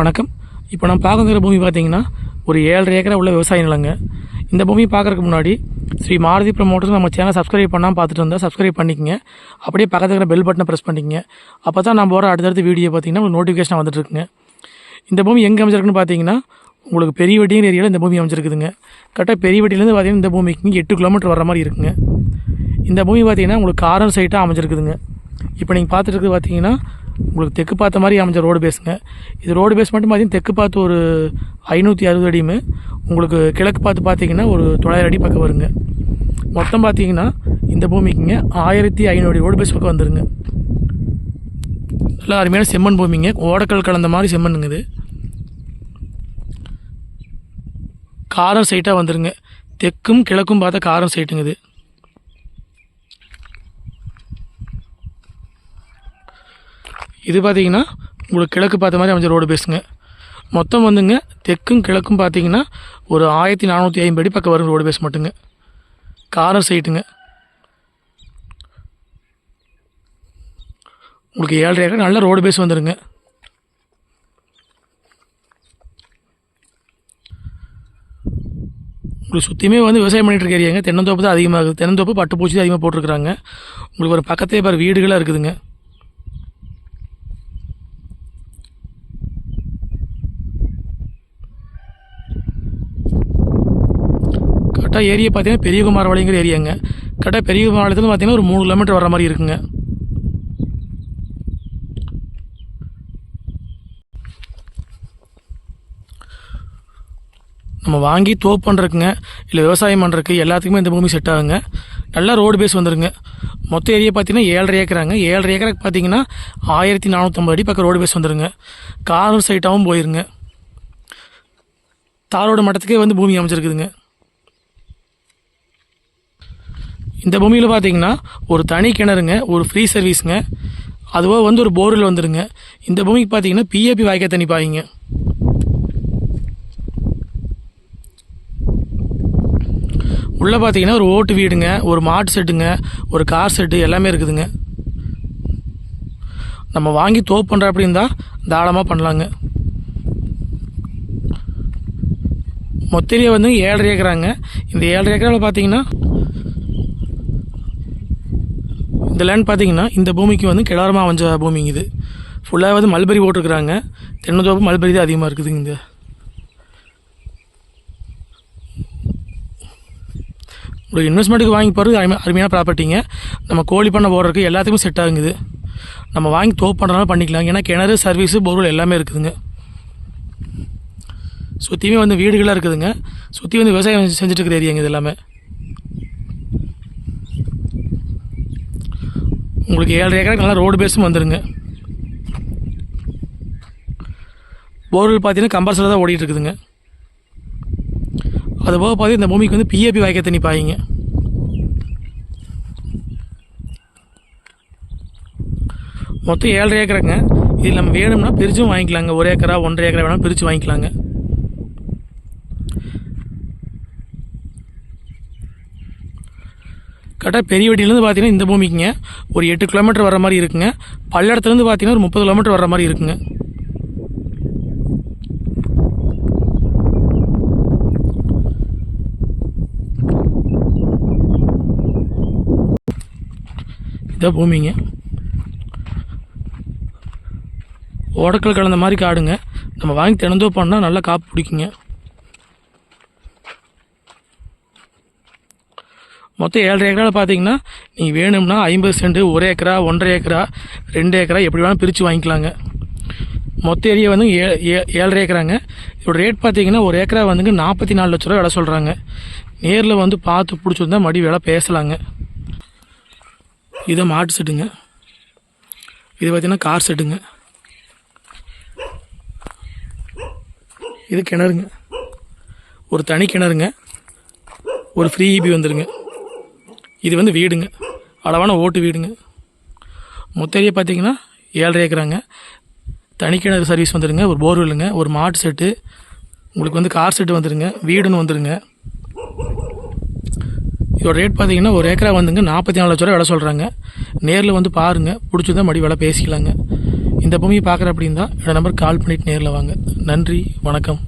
வணக்கம். இப்போ நான் பார்க்குற பூமி பார்த்தீங்கன்னா ஒரு ஏழரை ஏக்கரா உள்ள விவசாய நிலங்க. இந்த பூமி பார்க்குறதுக்கு முன்னாடி ஸ்ரீ மாருதி ப்ரமோட்டர்ஸ் நம்ம சேனல் சப்ஸ்கிரைப் பண்ணால் பார்த்துட்டு இருந்தால் சப்ஸ்கிரைப் பண்ணிக்கங்க. அப்படியே பக்கத்தில் இருக்கிற பெல் பட்டனை ப்ரெஸ் பண்ணிக்கங்க. அப்போ தான் நம்ம போகிற அடுத்தடுத்த வீடியோ பார்த்தீங்கன்னா உங்களுக்கு நோட்டிஃபிகேஷன் வந்துட்டு இருக்குங்க இந்த பூமி எங்கே அமைச்சிருக்குன்னு பார்த்தீங்கன்னா உங்களுக்கு பெரிய வெட்டிங்கிற ஏரியாவில் இந்த பூமி அமைச்சிருக்குதுங்க கரெக்டாக பெரிய வட்டிலேருந்து பார்த்தீங்கன்னா இந்த பூமிக்கு எட்டு கிலோமீட்டர் வர மாதிரி இருக்குங்க. இந்த பூமி பார்த்தீங்கன்னா உங்களுக்கு காரன் சைட்டாக அமைஞ்சிருக்குதுங்க. இப்போ நீங்கள் பார்த்துட்டு பார்த்தீங்கன்னா உங்களுக்கு தெற்கு பார்த்த மாதிரி அமைஞ்ச ரோடு பேஸுங்க இது ரோடு பேஸ் மட்டும் பார்த்தீங்கன்னா தெற்கு பார்த்து ஒரு ஐநூற்றி அறுபது அடியுமே. உங்களுக்கு கிழக்கு பார்த்து பார்த்தீங்கன்னா ஒரு தொள்ளாயிரம் அடி பக்கம் வருங்க. மொத்தம் பார்த்தீங்கன்னா இந்த பூமிக்குங்க ஆயிரத்தி ஐநூறு அடி ரோடு பேஸ் பக்கம் வந்துருங்க. நல்லா அருமையான செம்மண் பூமிங்க. ஓடக்கல் கலந்த மாதிரி செம்மண்ணுங்க இது. காரம் சைட்டாக வந்துருங்க. தெற்கும் கிழக்கும் பார்த்தா காரம் சைட்டுங்க இது. இது பார்த்தீங்கன்னா உங்களுக்கு கிழக்கு பார்த்த மாதிரி அமைஞ்ச ரோடு பேசுங்க மொத்தம் வந்துங்க தெற்கும் கிழக்கும் பார்த்தீங்கன்னா ஒரு ஆயிரத்தி நானூற்றி ஐம்பது அடி பக்கம் வரும் ரோடு பேஸ் மட்டுங்க. காரம் சைட்டுங்க உங்களுக்கு ஏழரை ஏக்கர் நல்ல ரோடு பேஸ் வந்துடுங்க உங்களுக்கு சுற்றியுமே வந்து விவசாயம் பண்ணிகிட்டு இருக்க ஏரியாங்க. தென்னந்தோப்பு தான் அதிகமாகுது. தென்னந்தோப்பு பட்டுப்பூச்சி தான் அதிகமாக போட்டிருக்கிறாங்க. உங்களுக்கு ஒரு பக்கத்தே பாரு வீடுகளாக இருக்குதுங்க. கரெக்டாக ஏரியா பார்த்தீங்கன்னா பெரியகுமாரவாளிங்கிற ஏரியாங்க. கரெக்டாக பெரியகுமாரத்துலேருந்து பார்த்தீங்கன்னா ஒரு மூணு கிலோமீட்டர் வர மாதிரி இருக்குங்க. நம்ம வாங்கி தோப்பு பண்ணுறதுக்குங்க இல்லை விவசாயம் பண்ணுறக்கு எல்லாத்துக்குமே இந்த பூமி செட் ஆகுங்க. நல்லா ரோடு பேஸ் வந்துருங்க. மொத்த ஏரியா பார்த்தீங்கன்னா ஏழரை ஏக்கராங்க. ஏழரை ஏக்கருக்கு பார்த்தீங்கன்னா ஆயிரத்தி நானூற்றம்பது அடி பக்கம் ரோடு பேஸ் வந்துருங்க. காரும் சைட்டாகவும் போயிருங்க. தாரோட மட்டத்துக்கே வந்து பூமி அமைச்சிருக்குதுங்க இந்த பூமியில் பார்த்தீங்கன்னா ஒரு தனி கிணறுங்க ஒரு ஃப்ரீ சர்வீஸுங்க அதுவாக வந்து ஒரு போரில் வந்துடுங்க இந்த பூமிக்கு பார்த்தீங்கன்னா பிஏபி வாய்க்கால் தண்ணி பாய்ங்க. உள்ளே பார்த்தீங்கன்னா ஒரு ஓட்டு வீடுங்க ஒரு மாட்டு செட்டுங்க ஒரு கார் செட்டு எல்லாமே இருக்குதுங்க. நம்ம வாங்கி தோப்பு பண்ணுற அப்படி இருந்தால் தாராளமாக பண்ணலாங்க. மொத்தரியை வந்து ஏழரை ஏக்கராங்க. இந்த ஏழரை ஏக்கராவில் பார்த்தீங்கன்னா இந்த லேண்ட் பார்த்தீங்கன்னா இந்த பூமிக்கு வந்து கிடாரமாக அமைஞ்ச பூமிங்க இது. ஃபுல்லாக வந்து மல்பெரி போட்டிருக்கிறாங்க. தென்னந்தோப்பு மல்பெரி தான் அதிகமாக இருக்குதுங்க இந்த ஒரு இன்வெஸ்ட்மெண்ட்டுக்கு வாங்கி போகிறது அருமை அருமையான ப்ராப்பர்ட்டிங்க நம்ம கோழி பண்ண போடுறதுக்கு எல்லாத்துக்கும் செட் ஆகுங்குது நம்ம வாங்கி தோப்பு பண்ணுறதுனால பண்ணிக்கலாம். ஏன்னா கிணறு சர்வீஸு பொருள் எல்லாமே இருக்குதுங்க. சுற்றியுமே வந்து வீடுகளாக இருக்குதுங்க. சுற்றி வந்து விவசாயம் செஞ்சுட்டு இருக்கிற ஏரியாங்க இது எல்லாமே. உங்களுக்கு ஏழு ஏக்கருக்கு நல்லா ரோடு பேஸும் வந்துடுங்க போர்வெல் பார்த்தீங்கன்னா கம்பல்சரி தான் ஓடிட்டு இருக்குதுங்க. அது போக பார்த்து இந்த பூமிக்கு வந்து பிஏபி வாய்க்க தண்ணி பாயிங்க. மொத்தம் ஏழரை ஏக்கருங்க. இது நம்ம வேணும்னா பிரிச்சும் வாங்கிக்கலாங்க. ஒரு ஏக்கரா ஒன்றரை ஏக்கரா வேணாலும் பிரித்து வாங்கிக்கலாங்க. கரெக்டாக பெரிய வெட்டியிலேருந்து பார்த்தீங்கன்னா இந்த பூமிக்குங்க. ஒரு எட்டு கிலோமீட்டர் வர மாதிரி இருக்குங்க. பல்லடத்துலேருந்து பார்த்தீங்கன்னா ஒரு முப்பது கிலோமீட்டர் வர மாதிரி இருக்குங்க. இதான் பூமிங்க. ஓடக்கல் கலந்த மாதிரி காடுங்க. நம்ம வாங்கி திறந்தோ பண்ணால் நல்லா காப்பு பிடிக்குங்க. மொத்தம் ஏழரை ஏக்கராவில் பார்த்தீங்கன்னா நீங்கள் வேணும்னா ஐம்பது சென்ட் ஒரு ஏக்கரா ஒன்றரை ஏக்கரா ரெண்டு ஏக்கரா எப்படி வேணாலும் பிரித்து வாங்கிக்கலாங்க. மொத்த ஏரியா வந்து ஏ ஏ- ஏழரை ஏக்கராங்க. இதோட ரேட் பார்த்தீங்கன்னா ஒரு ஏக்கரா வந்துங்க நாற்பத்தி நாலு லட்ச ரூபா விலை சொல்கிறாங்க நேரில் வந்து பார்த்து பிடிச்சிருந்தா மடி விலை பேசலாங்க. இதை மாட்டு செட்டுங்க. இது பார்த்தீங்கன்னா கார் செட்டுங்க. இது கிணறுங்க. ஒரு தனி கிணறுங்க. ஒரு ஃப்ரீ இபி வந்துடுங்க இது வந்து வீடுங்க. அளவான ஓட்டு வீடுங்க. மொத்த பார்த்தீங்கன்னா ஏழரை ஏக்கராங்க. தனிக்கிணறு சர்வீஸ் வந்துடுங்க ஒரு போர்வெல்லுங்க ஒரு மாட்டு செட்டு. உங்களுக்கு வந்து கார் செட்டு வந்துடுங்க வீடுன்னு வந்துடுங்க இதோட ரேட் பார்த்தீங்கன்னா ஒரு ஏக்கரா வந்துங்க. நாற்பத்தி நாலு லட்ச ரூபா விலை சொல்கிறாங்க நேரில் வந்து பாருங்கள் பிடிச்சிருந்தா மடி விலை பேசிக்கலாங்க. இந்த பூமியை பார்க்குற அப்படின்னா என்னோடய நம்பர் கால் பண்ணிவிட்டு நேரில் வாங்க. நன்றி வணக்கம்.